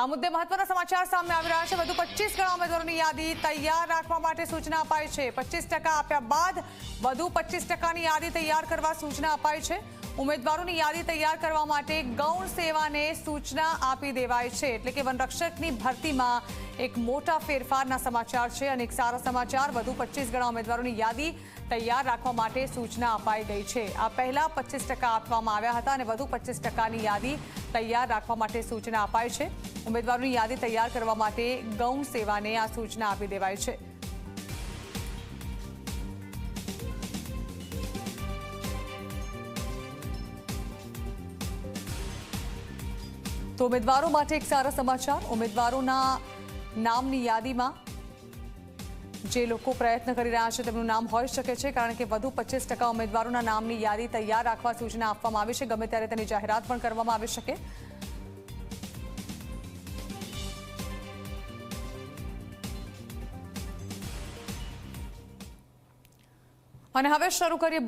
આ મુદ્દે મહત્વના સમાચાર સામે આવી રહ્યા છે. વધુ પચીસ ગણા ઉમેદવારોની યાદી તૈયાર રાખવા માટે સૂચના અપાઈ છે. પચીસ આપ્યા બાદ વધુ પચીસ ટકાની યાદી તૈયાર કરવા સૂચના અપાઈ છે. ઉમેદવારોની યાદી તૈયાર કરવા માટે ગૌણ સેવાને સૂચના આપી દેવાય છે. એટલે કે વનરક્ષકની ભરતીમાં એક મોટા ફેરફારના સમાચાર છે અને એક સારા સમાચાર, વધુ પચીસ ગણા ઉમેદવારોની યાદી તૈયાર રાખવા માટે સૂચના અપાઈ ગઈ છે. આ પહેલા પચીસ આપવામાં આવ્યા હતા અને વધુ પચીસ ટકાની યાદી તૈયાર રાખવા માટે સૂચના અપાય છે. ઉમેદવારોની યાદી તૈયાર કરવા માટે ગૌણ સેવાને આ સૂચના આપી દેવાય છે. તો ઉમેદવારો માટે એક સારા સમાચાર. ઉમેદવારોના નામની યાદીમાં જે લોકો પ્રયત્ન કરી રહ્યા છે તેમનું નામ હોઈ શકે છે કારણ કે વધુ પચીસ ટકા ઉમેદવારોના નામની યાદી તૈયાર રાખવા સૂચના આપવામાં આવી છે. ગમે ત્યારે તેની જાહેરાત પણ કરવામાં આવી શકે. અને હવે શરૂ કરીએ